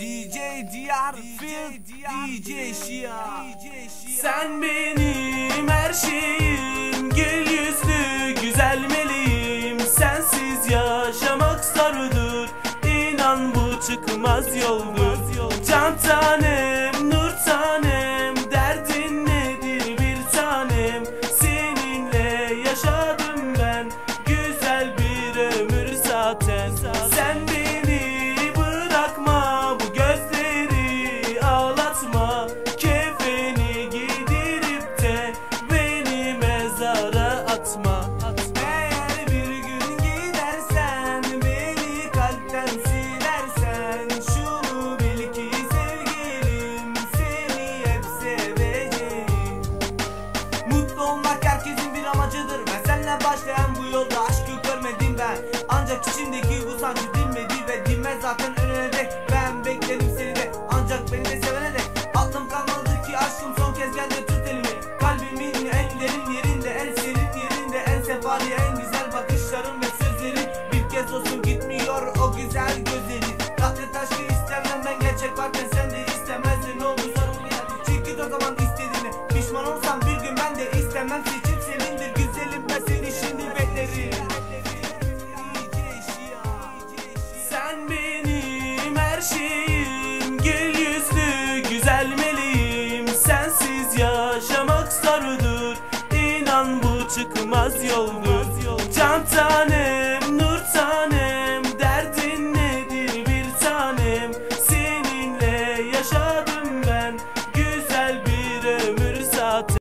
DJ Diyar Film DJ Şia. Sen benim her şeyim Gül yüzlü güzel meleğim Sensiz yaşamak zordur İnan bu çıkmaz yoldur. Can tanem nur tanem Derdin nedir bir tanem? Seninle yaşadım ben Güzel bir ömür zaten. Sen mezara atma. Eğer bir gün gidersen Beni kalpten silersen Şunu bil ki sevgilim Seni hep seveceğim. Mutlu olmak herkesin bir amacıdır Ve seninle başlayan bu yolda En sefari en güzel bakışların ve sözlerin Bir kez olsun gitmiyor o güzel gözlerin Rahmet aşkı istemem ben gerçek varken sen de istemezdin. Oldu sorun yani Çünkü o zaman istediğini Pişman olsam bir gün ben de istemem. Seçim senindir güzelim ben seni şimdi beklerim. Sen benim her şeyim çıkmaz yoldur. Can tanem, nur tanem Derdin nedir bir tanem? Seninle yaşadım ben.